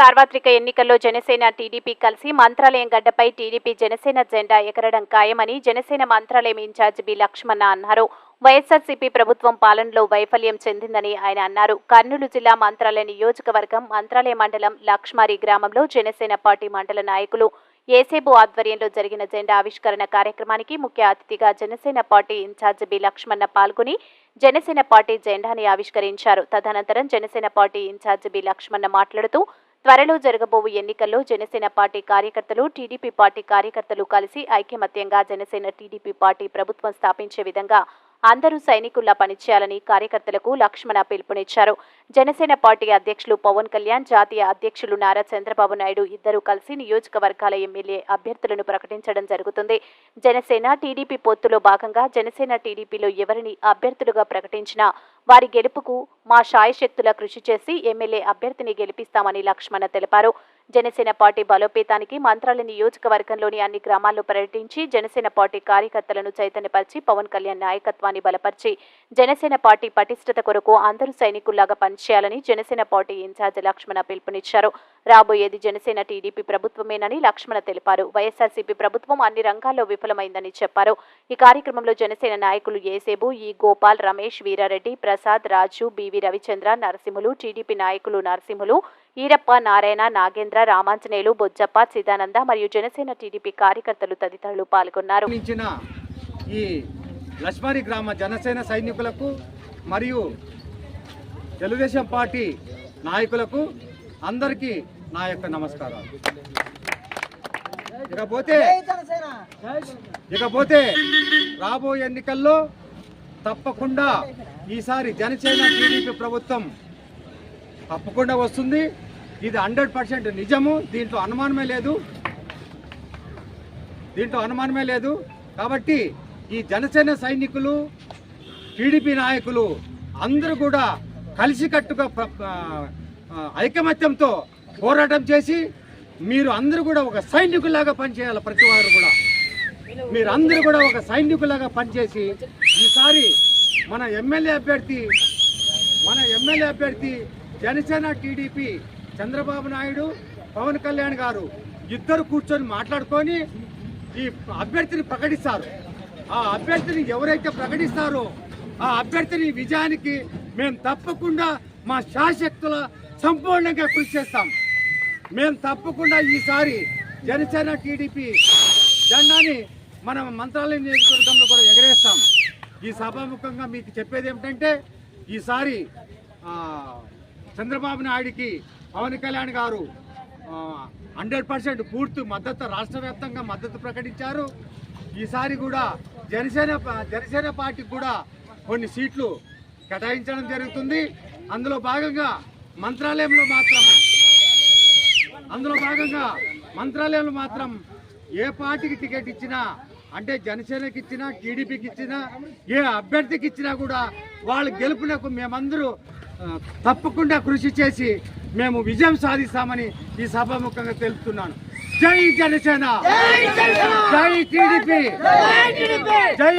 సార్వత్రిక ఎన్నికల్లో జనసేన టీడీపీ కలిసి మంత్రాలయం గడ్డపై టీడీపీ జనసేన జెండా ఎగరడం ఖాయమని జనసేన మంత్రాలయం ఇన్ఛార్జ్ బి లక్ష్మణ అన్నారు. వైఎస్ఆర్సీపీ ప్రభుత్వం పాలనలో వైఫల్యం చెందిందని ఆయన అన్నారు. కర్నూలు జిల్లా మంత్రాలయ నియోజకవర్గం మంత్రాలయ మండలం లక్ష్మారి గ్రామంలో జనసేన పార్టీ మండల నాయకులు ఏసేబు ఆధ్వర్యంలో జరిగిన జెండా ఆవిష్కరణ కార్యక్రమానికి ముఖ్య అతిథిగా Janasena party in-charge B Lakshmana పాల్గొని జనసేన పార్టీ జెండాని ఆవిష్కరించారు. తదనంతరం Janasena party in-charge B Lakshmana మాట్లాడుతూ త్వరలో జరగబోవు ఎన్నికల్లో జనసేన పార్టీ కార్యకర్తలు టీడీపీ పార్టీ కార్యకర్తలు కలిసి ఐకమత్యంగా జనసేన టీడీపీ పార్టీ ప్రభుత్వం స్థాపించే విధంగా అందరూ సైనికుల్లా పనిచేయాలని కార్యకర్తలకు లక్ష్మణ పిలుపునిచ్చారు. జనసేన పార్టీ అధ్యక్షులు పవన్ కళ్యాణ్ జాతీయ అధ్యక్షులు నారా చంద్రబాబు నాయుడు ఇద్దరు కలిసి నియోజకవర్గాల ఎమ్మెల్యే అభ్యర్థులను ప్రకటించడం జరుగుతుంది. జనసేన టీడీపీ పొత్తులో భాగంగా జనసేన టీడీపీలో ఎవరిని అభ్యర్థులుగా ప్రకటించినా వారి గెలుపుకు మా శాయశక్తుల కృషి చేసి ఎమ్మెల్యే అభ్యర్థిని గెలిపిస్తామని లక్ష్మణ తెలిపారు. జనసేన పార్టీ బలోపేతానికి మంత్రాల నియోజకవర్గంలోని అన్ని గ్రామాల్లో పర్యటించి జనసేన పార్టీ కార్యకర్తలను చైతన్యపరిచి పవన్ కళ్యాణ్ నాయకత్వాన్ని బలపరిచి జనసేన పార్టీ పటిష్టత కొరకు అందరూ సైనికుల్లాగా పనిచేయాలని జనసేన పార్టీ ఇన్ఛార్జ్ లక్ష్మణ పిలుపునిచ్చారు. రాబోయేది జనసేన టీడీపీ ప్రభుత్వమేనని లక్ష్మణ తెలిపారు. వైఎస్ఆర్సీపీ ప్రభుత్వం అన్ని రంగాల్లో విఫలమైందని చెప్పారు. ఈ కార్యక్రమంలో జనసేన నాయకులు Esebu E Gopal Ramesh Veerareddy Prasad Raju BV Ravichandra Narasimhulu TDP నాయకులు నరసింహులు ఈరప్ప నారాయణ నాగేంద్ర రామాంజనేయులు బొజ్జప్ప చిదానంద మరియు జనసేన టీడీపీ కార్యకర్తలు తదితరులు పాల్గొన్నారు. నిర్మించిన ఈ గ్రామ జనసేన సైనికులకు మరియు తెలుగుదేశం పార్టీ నాయకులకు అందరికీ నా యొక్క నమస్కారాలు. ఇకపోతే ఇకపోతే రాబోయే ఎన్నికల్లో తప్పకుండా ఈసారి జనసేన టీడీపీ ప్రభుత్వం తప్పకుండా వస్తుంది. ఇది హండ్రెడ్ పర్సెంట్ నిజము. దీంట్లో అనుమానమే లేదు. దీంట్లో అనుమానమే లేదు. కాబట్టి ఈ జనసేన సైనికులు టీడీపీ నాయకులు అందరూ కూడా కలిసికట్టుగా ఐకమత్యంతో పోరాటం చేసి మీరు అందరూ కూడా ఒక సైనికులాగా పనిచేయాలి ప్రతి వారు కూడా. మీరు అందరూ కూడా ఒక సైనికులాగా పనిచేసి ఈసారి మన ఎమ్మెల్యే అభ్యర్థి మన ఎమ్మెల్యే అభ్యర్థి జనసేన టీడీపీ చంద్రబాబు నాయుడు పవన్ కళ్యాణ్ గారు ఇద్దరు కూర్చొని మాట్లాడుకొని ఈ అభ్యర్థిని ప్రకటిస్తారు. ఆ అభ్యర్థిని ఎవరైతే ప్రకటిస్తారో ఆ అభ్యర్థిని విజయానికి మేము తప్పకుండా మా శాశక్తుల సంపూర్ణంగా కృషి చేస్తాం. మేము తప్పకుండా ఈసారి జనసేన టీడీపీ జెండాని మనం మంత్రాలయం నియోజకవర్గంలో కూడా ఎగరేస్తాం. ఈ సభాముఖంగా మీకు చెప్పేది ఏమిటంటే ఈసారి చంద్రబాబు నాయుడికి పవన్ కళ్యాణ్ గారు హండ్రెడ్ పర్సెంట్ పూర్తి మద్దతు రాష్ట్ర వ్యాప్తంగా మద్దతు ప్రకటించారు. ఈసారి కూడా జనసేన ప- జనసేన పార్టీకి కూడా కొన్ని సీట్లు కేటాయించడం జరుగుతుంది. అందులో భాగంగా మంత్రాలయంలో మాత్రం అందులో భాగంగా మంత్రాలయంలో మాత్రం ఏ పార్టీకి టికెట్ ఇచ్చినా అంటే జనసేనకి ఇచ్చినా టీడీపీకి ఇచ్చినా ఏ అభ్యర్థికి ఇచ్చినా కూడా వాళ్ళ గెలుపునకు మేమందరూ తప్పకుండా కృషి చేసి మేము విజయం సాధిస్తామని ఈ సభాముఖంగా తెలుపుతున్నాను. జై జనసేన! జై టీడీపీ! జై